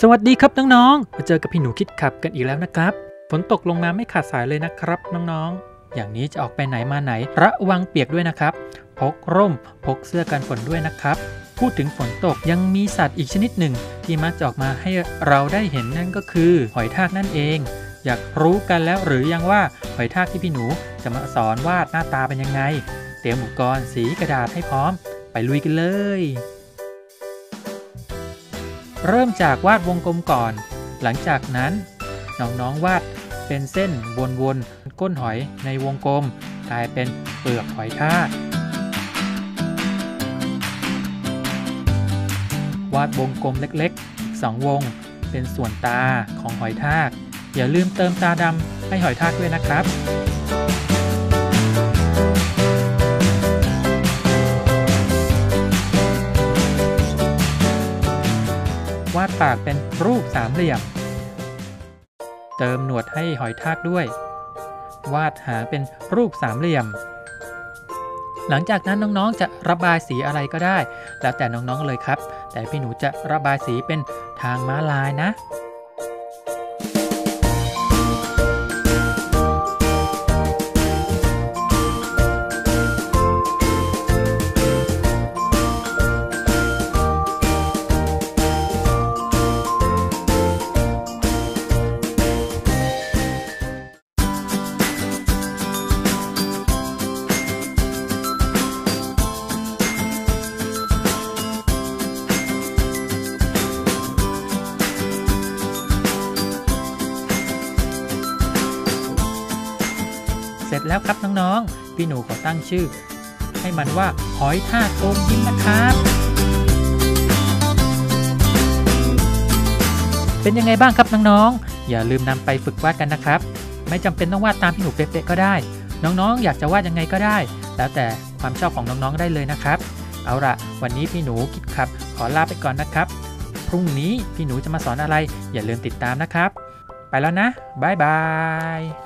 สวัสดีครับน้องๆ มาเจอกับพี่หนูคิดขับกันอีกแล้วนะครับ ฝนตกลงมาไม่ขาดสายเลยนะครับน้องๆ อย่างนี้จะออกไปไหนมาไหน ระวังเปียกด้วยนะครับ พกร่ม พกเสื้อกันฝนด้วยนะครับ พูดถึงฝนตกยังมีสัตว์อีกชนิดหนึ่ง ที่มักจะออกมาให้เราได้เห็นนั่นก็คือหอยทากนั่นเอง อยากรู้กันแล้วหรือยังว่าหอยทากที่พี่หนูจะมาสอนวาดหน้าตาเป็นยังไง เตรียมอุปกรณ์สีกระดาษให้พร้อม ไปลุยกันเลย เริ่มจากวาดวงกลมก่อน หลังจากนั้น น้องๆวาดเป็นเส้นวนๆก้นหอยในวงกลม กลายเป็นเปลือกหอยทากวาดวงกลมเล็กๆอีก2วง เป็นส่วนตาของหอยทาก อย่าลืมเติมตาดำให้หอยทากด้วยนะครับ ปากเป็นรูปสามเหลี่ยม เติมหนวดให้หอยทากด้วย วาดหางเป็นรูปสามเหลี่ยม หลังจากนั้นน้องๆจะระบายสีอะไรก็ได้ แล้วแต่น้องๆเลยครับ แต่พี่หนูจะระบายสีเป็นทางม้าลายนะ ร็จแล้วครับน้องๆ พี่หนูขอตั้งชื่อ ให้มันว่าหอยทากอมยิ้มนะครับ เป็นยังไงบ้างครับน้องๆ อย่าลืมนำไปฝึกวาดกันนะครับ ไม่จำเป็นต้องวาดตามพี่หนูเป๊ะๆก็ได้ น้องๆ อยากจะวาดยังไงก็ได้ แล้วแต่ความชอบของน้องๆ ได้เลยนะครับ เอาละวันนี้พี่หนูคิดครับ ขอลาไปก่อนนะครับ พรุ่งนี้พี่หนูจะมาสอนอะไร อย่าลืมติดตามนะครับ ไปแล้วนะ บ๊ายบาย